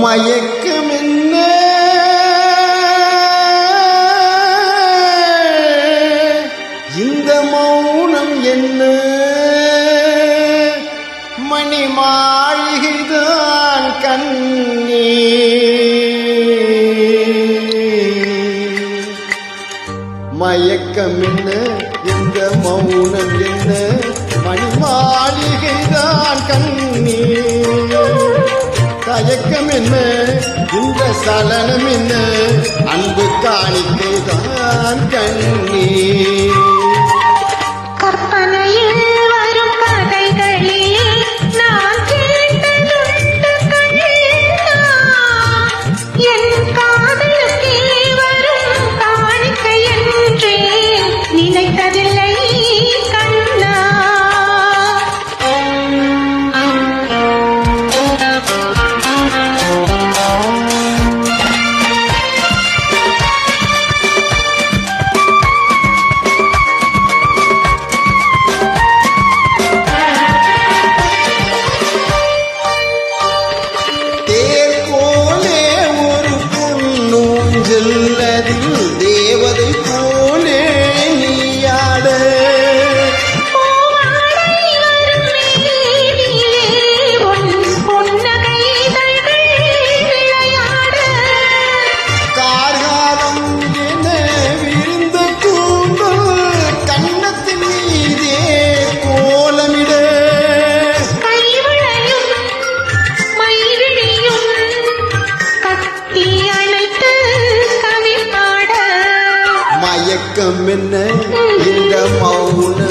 மயக்கமென் மயக்கம் என்ன இந்த மௌனம் என்ன? மணிமாளிகைதான் கண்ணீர். தயக்கம் என்ன இந்த சலனம் என்ன அன்பு காணிக்கைதான் கண்ணீர். சொல்லதில்லை மயக்கம் என்ன? இந்த மௌன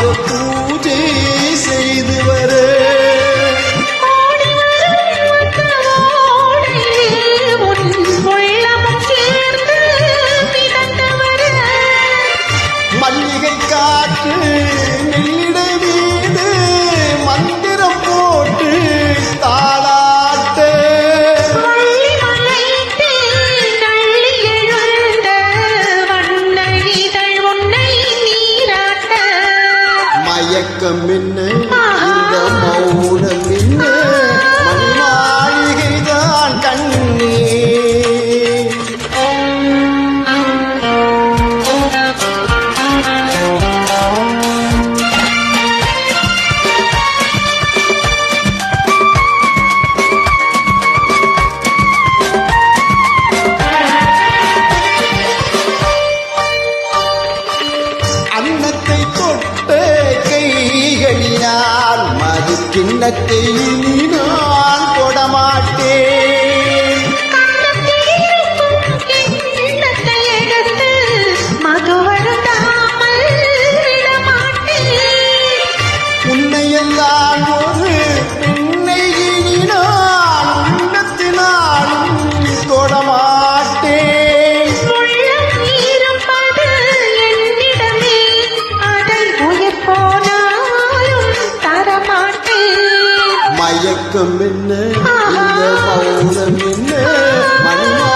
जो तू i minna கிண்ணத்தை இனி நான் தொடமாட்டேன் என்ன இந்த என்ன மனித